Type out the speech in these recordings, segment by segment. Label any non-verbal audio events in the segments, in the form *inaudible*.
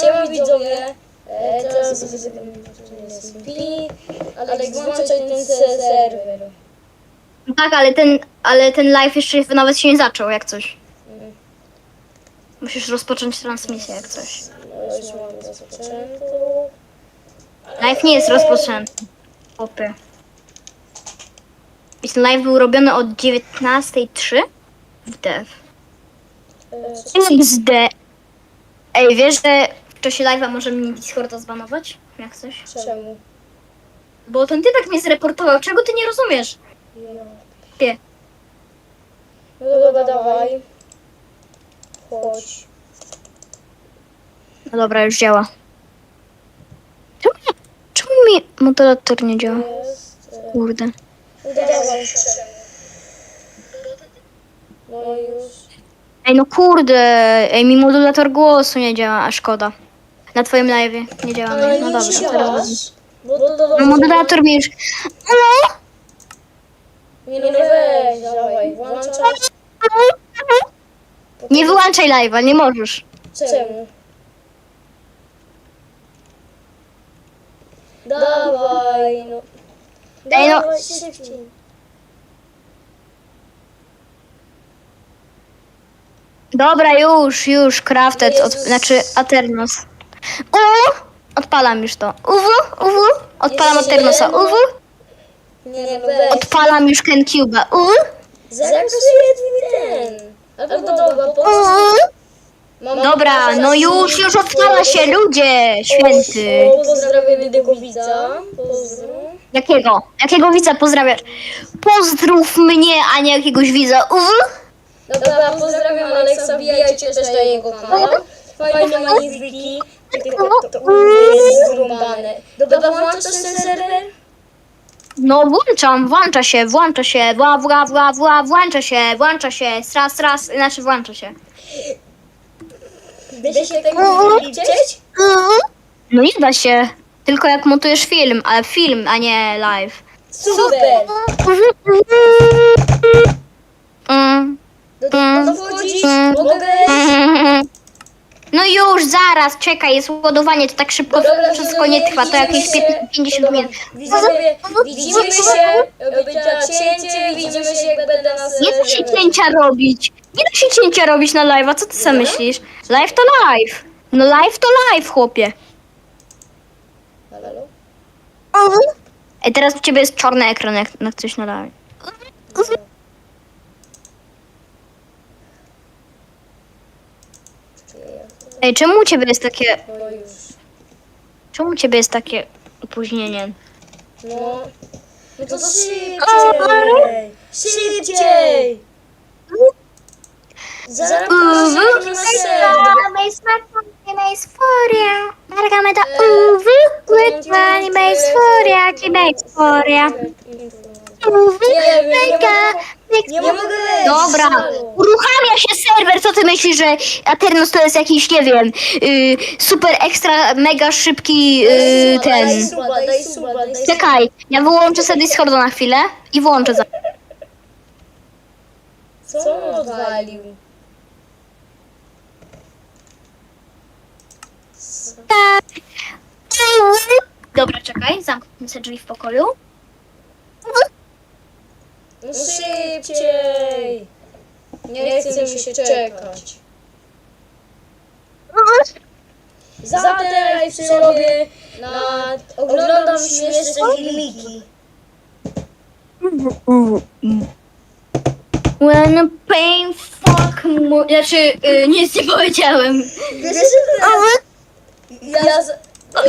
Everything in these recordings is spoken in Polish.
Siema widzowie. E, teraz wysypam SMP, ale włączać ten se- serwer. Tak, ale ten, ale ten live jeszcze nawet się nie zaczął, jak coś. Mm. Musisz rozpocząć transmisję, jak coś. No, już mam rozpoczętą. Live nie jest rozpoczęty. Opy. I ten live był robiony od 19.03 w dev. E, XD. Ej, wiesz, że w czasie live'a możemy mnie Discorda zbanować? Jak coś? Czemu? Bo ten typek mnie zreportował. Czego ty nie rozumiesz? Ja. Wie. No dobra, dawaj. Chodź. No dobra, już działa. Czemu, czemu mi moderator nie działa? Jest. e, Kurde. No dawaj. No już. Ej, no kurde. Ej, mi modulator głosu nie działa, a szkoda. Na twoim live nie działa. Ale No nie dobrze, się teraz. masz, Bo to do No moderator mi już... Halo? Nie no weź, dawaj, włączaj. Nie wyłączaj live'a, nie możesz. Czemu? Dawaj, no. Ej, no. Dawaj szybciej. Dobra, już, już, crafted, od, Jezus. znaczy Aternos. U, odpalam już to. Uwu, uwu, odpalam Jeszcze Aternosa. Uwu, Nie no weź. odpalam już Kencube'a. Uwu, Zakasuję twój ten. Albo dobra, po uwu. Mam Dobra, no już, już odpala się, ludzie, święty. O, pozdrawiamy Dygowica. Pozdro. Jakiego? Jakiego widza pozdrawiasz? Pozdrów mnie, a nie jakiegoś widza. Uwu. Dobra, pozdrawiam Aleksa, wbijajcie też na jego kanał. Fajne magnifiki, tylko to jest zrąbane. Dobra, włączasz ten serwer? No włączam, włącza się, włącza się, wła, wła, wła, wła, włącza się, włącza się, raz, raz, znaczy włącza się. Da się tego liczyć? No nie da się, tylko jak montujesz film, ale film, a nie live. Super! Do tego wchodzić? Mogę *laughs* No już, zaraz, czekaj, jest ładowanie, to tak szybko Dobra, wszystko nie trwa, to jakieś widzimy się. 50 minut. Widzowie, widzimy się, będzie cięcie, widzimy się jak będę na Nie da się cięcia robić, nie da się cięcia robić na live'a, co ty sam myślisz? Live to live, no live to live, chłopie. Ej, teraz u ciebie jest czarny ekran, jak na coś na Ej, czemu u ciebie jest takie, No już. czemu u ciebie jest takie opóźnienie? No. No to szybciej! Szybciej! Zaraz pójdziemy na serwer. Nie wiem, nie mogę- Nie mogę wejść. Dobra, uruchamia się serwer, co ty myślisz, że Aternos to jest jakiś, nie wiem, y, super ekstra, mega szybki y, ten... Daj suba, daj suba, daj suba. Czekaj, ja wyłączę sobie Discorda na chwilę i włączę za... Co on odwalił? Dobra, czekaj, zamknę sobie drzwi w pokoju. No szybciej! Nie chce mi się czekać. Zateraj sobie na... Oglądam śmieszne filmiki. When a pain fuck mo... Znaczy, y, nic nie powiedziałem. Wiesz, że ja... z-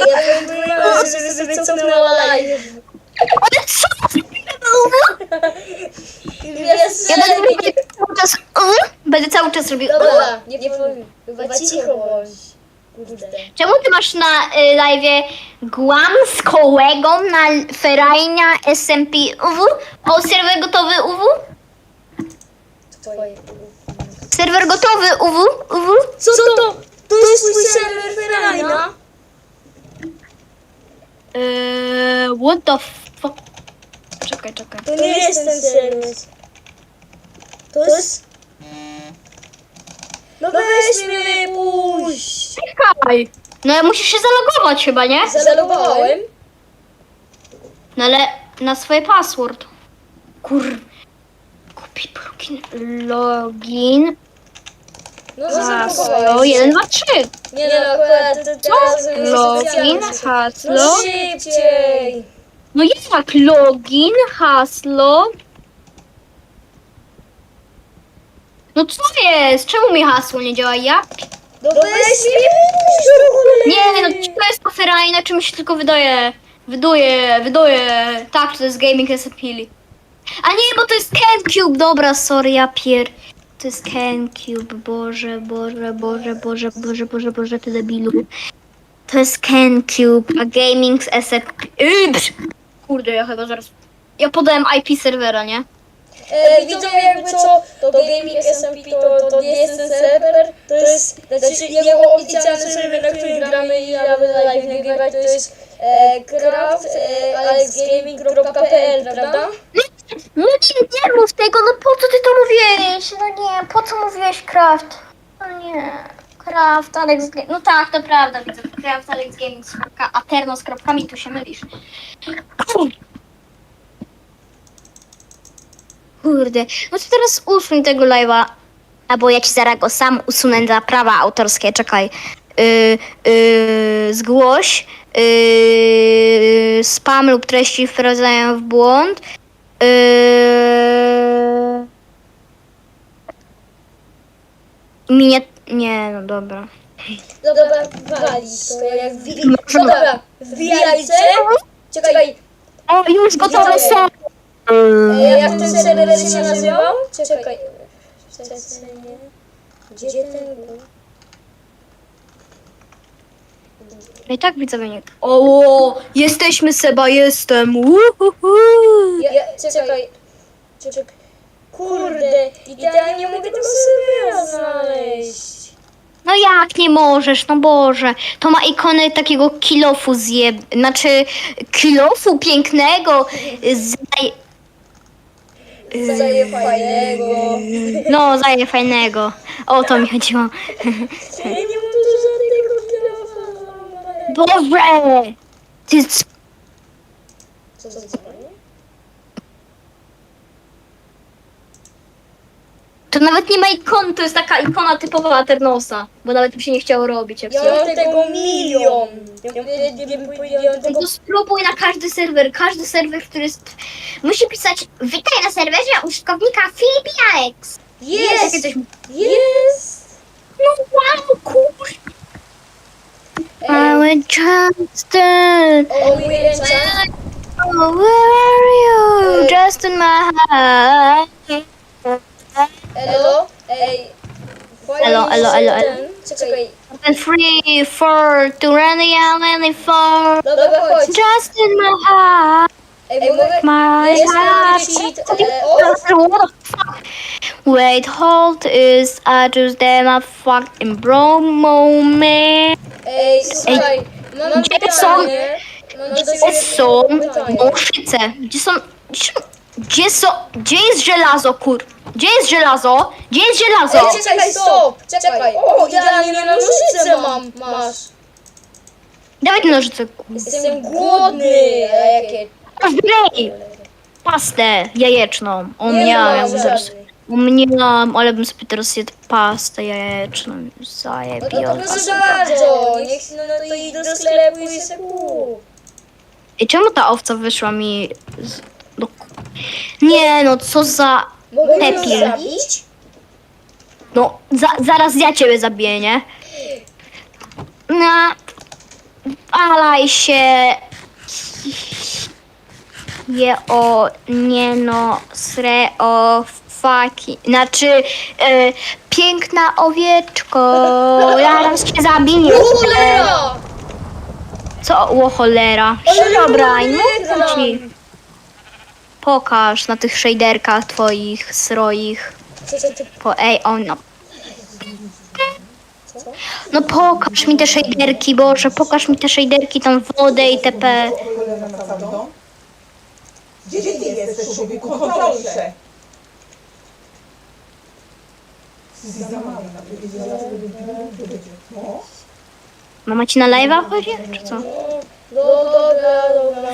Ja *laughs* próbowałem, żeby sobie cofnęła live. Ale co? Wiesz, Ja że... będę cały czas... y, Będę cały czas robił... y. Dobra, nie powiem. Chyba cicho bądź. Kurde. Czemu ty masz na y, live Głamskołego na Ferajnia SMP UW? O, serwer gotowy UW? Twoje. Serwer gotowy UW? UW? Co to? To jest twój serwer Ferajna? Eee, what the fuck? Czekaj, czekaj. To nie jest ten serwer. To jest... No weź mnie wypuść! Czekaj. No ja musisz się zalogować chyba, nie? Zalogowałem. No ale na swoje password. Kur... Kupi plugin. Login. No Hasło. zalogowałem. 1, 2, 3. Nie no, akurat to teraz Login, specjalnie. hasło. No szybciej! Jak login, hasło? No co jest? Czemu mi hasło nie działa? Ja? No weź! Nie, no to jest aferajne, czym się tylko wydaje. Wyduje, wyduje. Tak, to jest gaming SPL. A nie, bo to jest CanCube. Dobra, sorry, ja pier... To jest CanCube, Boże, Boże, Boże, Boże, Boże, Boże, Boże, ty debilu. To jest CanCube, a gaming z SCP... Kurde, ja chyba zaraz... Ja podałem IP serwera, nie? E, widzowie jakby co, to Gaming SMP to, to nie jest ten serwer, to jest, znaczy jego oficjalny serwer, na którym gramy i aby live nagrywać, to jest e, craft e, alexgaming.pl, prawda? No nie, nie mów tego, no po co ty to mówiłeś? No nie, po co mówiłeś Craft? No nie, Craft, Alex Gaming, no tak, to prawda, widzę, Craft, Alex Gaming, kropka, Aterno z kropkami, tu się mylisz. Kurde, no to teraz usuń tego live'a, albo ja ci zaraz go sam usunę za prawa autorskie, czekaj. Yy, yy, zgłoś yy, spam lub treści wprowadzają w błąd. Yy... Minie... Nie, no dobra. Dobra, walić to jak wi- No dobra, wbijajcie, czekaj, O, już gotowe są! e, jak ten serwer się nazywał? Czekaj, Czecenie. gdzie ten? No i tak widzowie nie... O, jesteśmy Seba, jestem! Uhuhu. Ja, ja, czekaj, czekaj, kurde, i ja nie mogę tego serwera znaleźć. No jak nie możesz, no Boże. To ma ikonę takiego kilofu zjeb... Znaczy, kilofu pięknego z... Zaje fajnego. No, zaje fajnego. O to mi chodziło. Ja nie mam tu żadnego telefonu. Boże! Ty Co to dzwoni? To nawet nie ma ikon, to jest taka ikona typowa Aternosa. Bo nawet mi się nie chciało robić. Jak Ja mam tego milion. Ja, tego... To spróbuj na każdy serwer. Każdy serwer, który jest... Musi pisać Witaj na serwerze użytkownika Filip Alex. Jest! Jest! No wow, kur... Ej, o, mój enchant. Oh, where are you? Justin, my heart. Elo? Ej. Elo, elo, elo, elo. Czekaj. And free for to run the island for Dobra, chodź. Justin, my heart. Ej, mogę... My Jest heart. taki cheat. O, What the fuck? Wait, hold is I just damn a fucking bro moment. Ej, słuchaj. Mam Gdzie pytanie. Mam do Gdzie ciebie są pytanie. mąszyce? Gdzie są... Gdzie, gdzie są... Gdzie jest żelazo, kur... Gdzie jest żelazo? Gdzie jest żelazo? Ej, czekaj, stop! Czekaj. O, idealnie na nożyce mam. Masz. Dawaj te nożyce. Jestem głodny. A jakie... Zbieraj pastę jajeczną. O Nie miałem mam zaraz. żadnych. O miałam, ale bym sobie teraz zjadł pastę jajeczną. No to Zajebiona. proszę bardzo. Niech no, no to idź do sklepu i se kup. I czemu ta owca wyszła mi z... do... Nie no, co za... Mogę Pepil. zabić? No, za, zaraz ja ciebie zabiję, nie? No, alaj się. Je o, nie no, sre o, faki. Znaczy, e, piękna owieczko, zaraz cię zabiję. Cholera! Co, o cholera. Dobra, nie no wygram. ci. Pokaż na tych shaderkach twoich, sroich. Co, co ty... Po, ej, on no. Co? No pokaż mi te shaderki, Boże, pokaż mi te shaderki, tą wodę i TP. Gdzie ty jesteś, człowieku? No, Mama ci na live'a chodzi? Czy co? No dobra, dobra.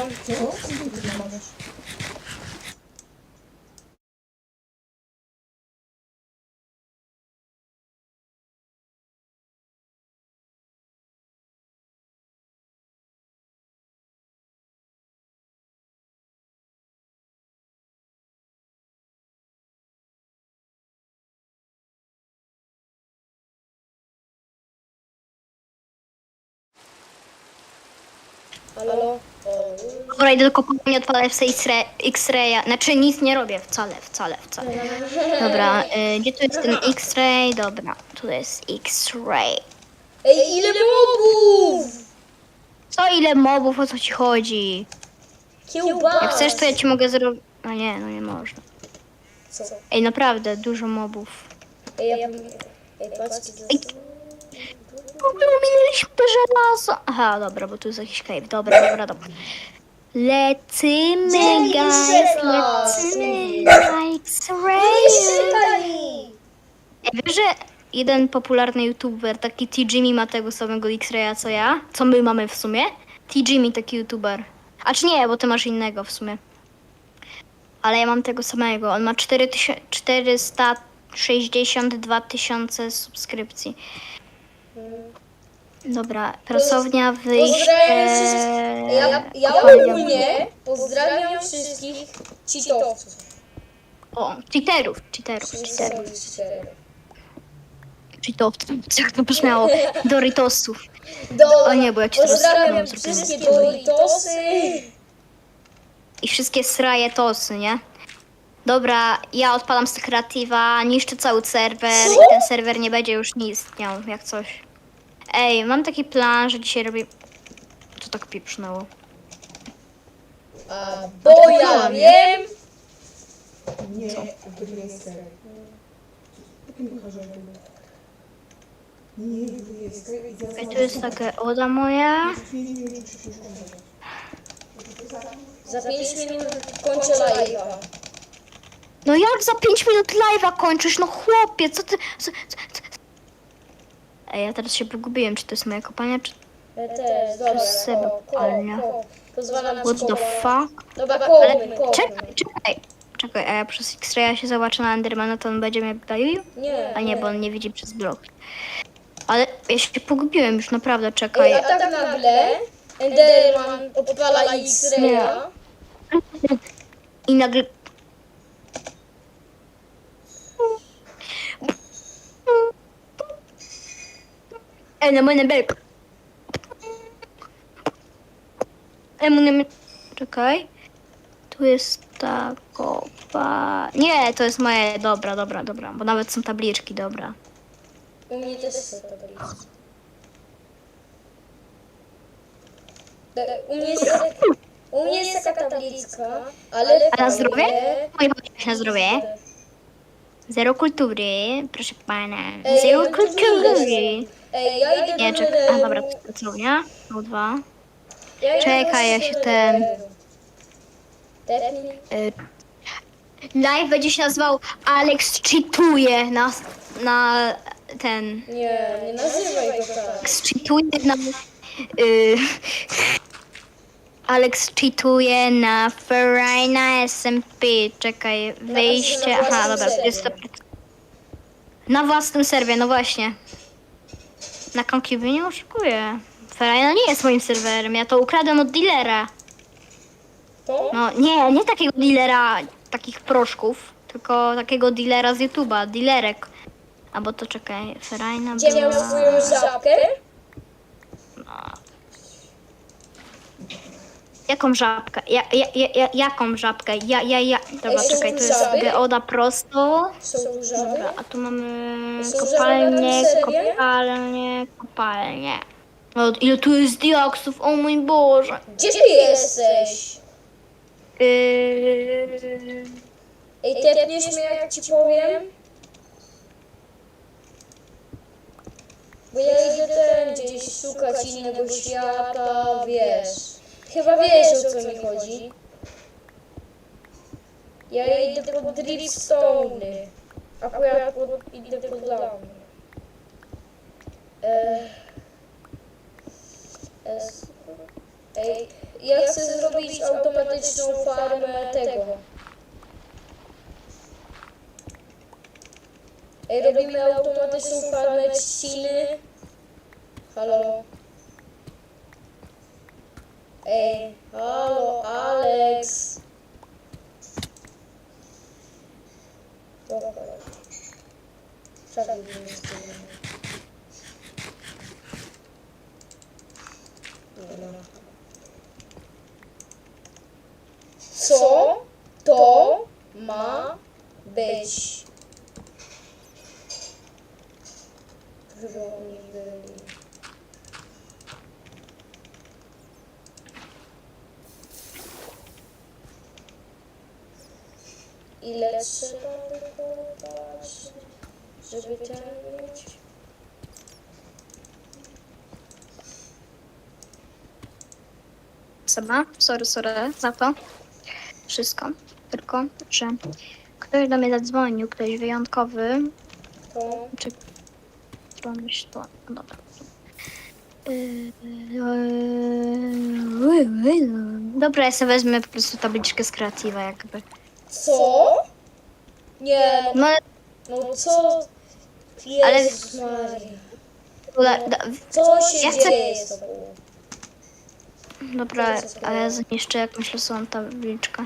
Dobra, idę do kopalni, odpalę X-ray- X-raya. Znaczy nic nie robię, wcale, wcale, wcale. Dobra, y, gdzie tu jest ten X-ray? Dobra, tu jest X-ray. Ej, ile mobów! Co ile mobów, o co ci chodzi? Kiełbas! Jak chcesz, to ja ci mogę zrobić... A nie, no nie można. Co? Ej, naprawdę, dużo mobów. Ej, ja... Ej, patrzcie, Ej. W ogóle ominęliśmy żelazo. Aha, dobra, bo tu jest jakiś cave. Dobra, dobra, dobra. Lecimy, guys, lecimy na X-ray. Wiesz, że jeden popularny youtuber, taki T-Jimmy ma tego samego X-Raya co ja? Co my mamy w sumie? T-Jimmy taki youtuber. A czy nie, bo ty masz innego w sumie. Ale ja mam tego samego. On ma 4000 462 tysiące subskrypcji. Dobra, pracownia, wyjście... Pozdrawiam wszystkich. Ja, ja kopalnia. ogólnie pozdrawiam wszystkich cheatowców. O, cheaterów, cheaterów, cheaterów. Cheatowców, *laughs* jak to brzmiało? Doritosów. Dobra, O nie, bo ja ci teraz pozdrawiam zrobiłem wszystkie. Doritosy. I wszystkie sraje tosy, nie? Dobra, ja odpalam z kreatywa, niszczę cały serwer i ten serwer nie będzie już nie istniał, jak coś. Ej, mam taki plan, że dzisiaj robię... Co tak pieprznęło? A, bo ja wiem. Nie, to nie jest serek. Jakim korzem Nie, to jest serek. i zaraz Ej, tu jest taka oda moja. się szkodzić. Za 5 minut kończę live'a. No jak za 5 minut live'a kończysz? No chłopie, co ty... Co, co, co? Ej, ja teraz się pogubiłem, czy to jest moja kopalnia, czy... Ja też, dobra. Seba ko- ko- kopalnia. ko- Pozwalam What the fuck? Dobra, Ale kopmy, kopmy. czekaj, czekaj. Czekaj, a ja przez X-raya się zobaczę na Endermana, to on będzie mnie bawił? Nie, A nie, bo on nie widzi przez blok. Ale ja się pogubiłem już, naprawdę, Ej, czekaj. a tak nagle Enderman odpala X-raya. I nagle... Belk. Ej, moje... Czekaj. Tu jest ta kopa... Nie, to jest moje... Dobra, dobra, dobra. Bo nawet są tabliczki, dobra. U mnie też są tablice. E, U mnie jest, u mnie jest taka tabliczka, ale A na zdrowie? Moje na zdrowie. Zero kultury, proszę pana. Zero kultury. Ej, ja idę Nie, do czekaj. A dobra, to jest pracownia. O dwa. Ja idę Czekaj, ja do się ten-. Tepnij. Y, Live będzie się nazywał Alex cheatuje na, na ten. Nie, nie nazywaj go tak. Alex cheatuje na. Y, Alex cheatuje na Ferrina SMP. Czekaj, wyjście. Aha, dobra, to jest to. Na własnym serwie, no właśnie. Na Concubie nie oszukuję. Ferrina nie jest moim serwerem, ja to ukradłem od dealera. To? No nie, nie takiego dealera takich proszków, tylko takiego dealera z YouTube'a, dealerek. Albo to czekaj, Ferajna Gdzie miał była... swoją żabkę? Jaką żabkę? Ja, ja, ja, ja, jaką żabkę? Ja, ja, ja... Dobra, są czekaj, to jest żaby? geoda prosto. Są żaby? Dobra, a tu mamy Są żaby serio? kopalnię, kopalnię. O, ile tu jest diaksów, o mój Boże. Gdzie ty jesteś? Yy... Ej, tepniesz mnie jak ci powiem? Bo ja idę ten gdzieś szukać innego świata, wiesz. Chyba wiesz o co mi chodzi. Ja idę po dripstone. akurat pod, idę pod S. Ej, ja chcę zrobić automatyczną farmę tego. Ej, robimy automatyczną farmę trzciny. Halo. Ej, halo, Alex. Czekaj. Co to ma być? Byli. Ile trzeba wydawać, żeby? Seba, sorry, sorry za to. Wszystko. Tylko, że ktoś do mnie zadzwonił, ktoś wyjątkowy. To Czy pomyśl to? No dobra. Yy, yy, Dobra, ja sobie wezmę po prostu tabliczkę z kreatywa jakby. Co? Nie, No ale no co? Ale- Jezus Maria. da- Co się Ja chcę- dzieje z tobą? Dobra, ale ja zniszczę jakąś losową tabliczkę.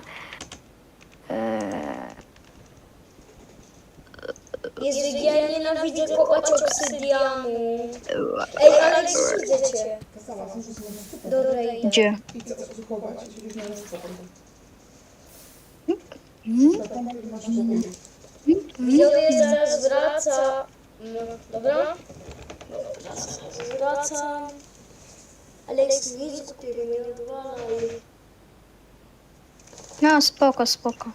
Eee, Jezu, ja nienawidzę kopać obsydianu. Ej, Alex, widzę cię. Gdzie? Dobra, idę. I? Tam Widzowie zaraz wraca. No, Dobra? Wracam. Alex, widz, który mnie odwalał. No, spoko, spoko.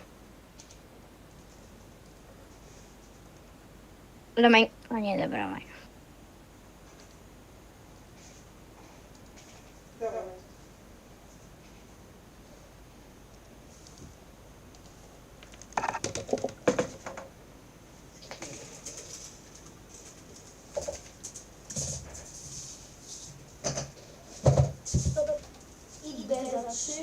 Ale maj... O nie, dobra, maj. Dawaj. Idę za trzy.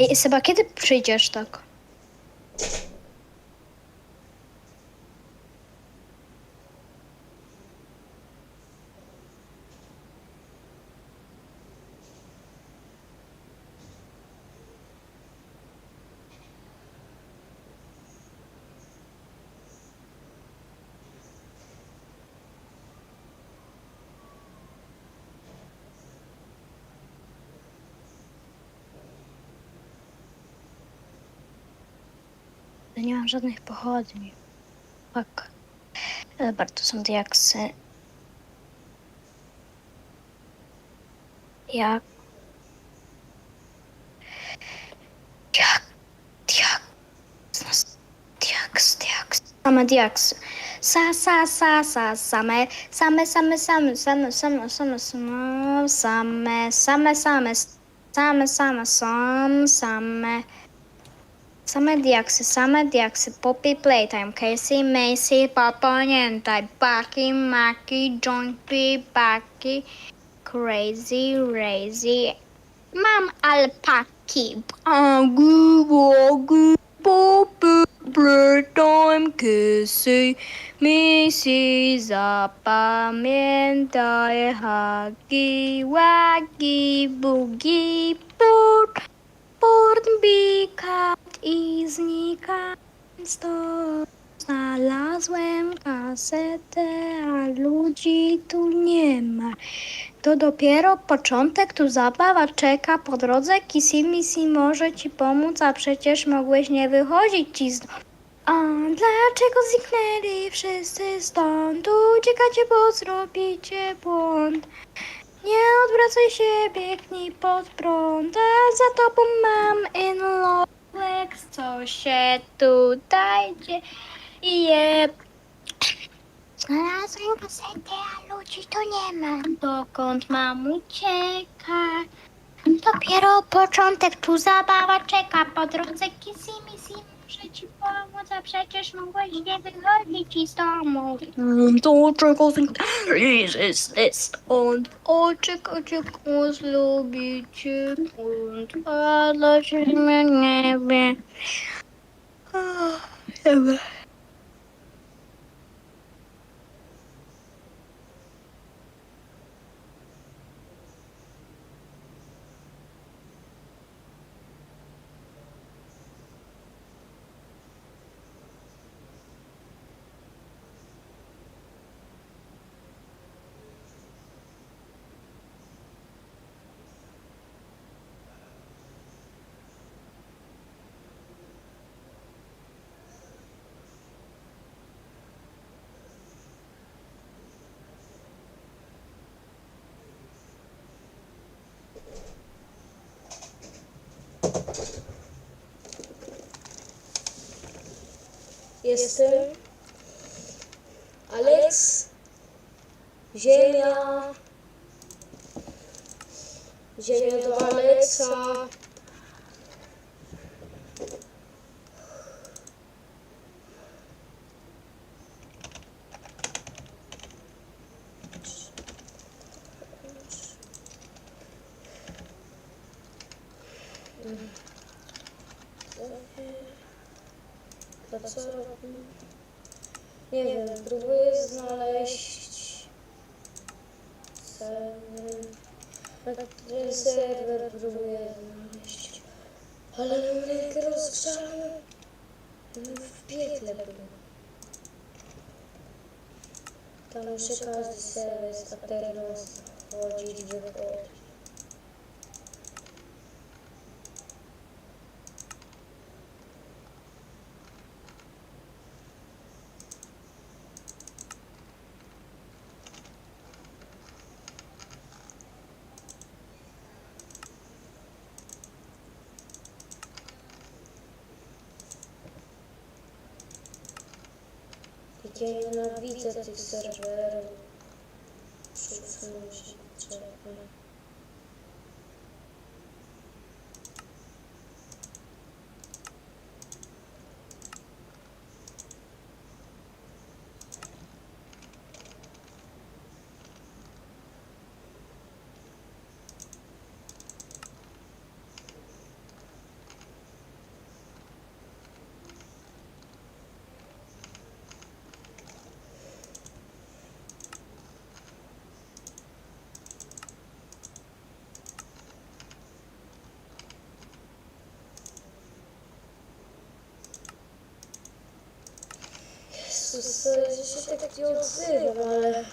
Ej, Seba, kiedy przyjdziesz tak? Nie mam żadnych pochodni. Tak. Dobra, to są diaksy. Jak? Jak? Jak? Diaks, diaks. Same diaksy. Sa, sa, sa, sa, same, same, same, same, same, same, same, same, same, same, same, same, same, same, same. Same diaksy, same diaksy, Poppy Playtime, Casey, Macy, Pamiętaj, Bucky, Maki, Jointy, Bucky, Crazy, Razy. Mam alpaki. Agu, wogu, Poppy Playtime, Casey, Macy, zapamiętaj, Hagi, Wagi, Bugi, Port, Port, Bika i znikam stąd. Znalazłem kasetę, a ludzi tu nie ma. To dopiero początek, tu zabawa czeka po drodze. Kissy Missy może ci pomóc, a przecież mogłeś nie wychodzić ci z. A dlaczego zniknęli wszyscy stąd? Uciekacie, bo zrobicie błąd. Nie odwracaj się, biegnij pod prąd, a za tobą mam inlowek, co się tutaj dzieje. Znalazłem kasetę, a ludzi tu nie ma. Dokąd mam uciekać? Dopiero początek, tu zabawa czeka. Po drodze kissy missy, muszę ci pomóc, a przecież mogłeś nie wychodzić i z domu. To czego jest stąd? O, czego czego zlubić kąt, a dla ciebie nie wiem. Jestem Alex, Ziemia, Ziemia do Alexa, to co robi? Nie wiem, próbuję znaleźć serwer. Ten serwer próbuję znaleźć. Ale mnie rozgrzany. W piekle był. Tam muszę każdy serwer z Aternos chodzić, wychodzić. Jak ja nienawidzę tych serwerów. Przesunę się trzeba. Jezus, sorry, że się tak nie odzywam, ale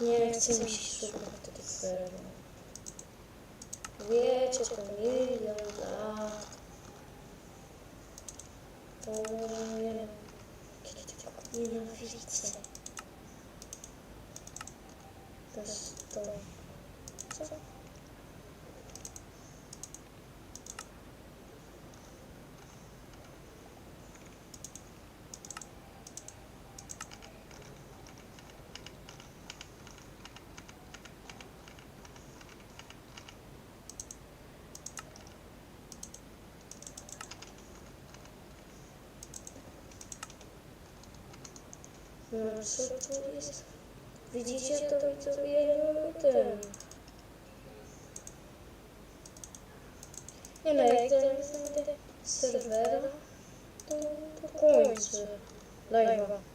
nie chcę mi się szukać tych serwerów. Wiecie, to milion lat. To nie wiem, kiedy nienawidzę. To jest to. Co? No co tu jest? Widzicie to widzowie? Nie mam ten. Nie no, jak teraz serwera, to, to kończę live'a.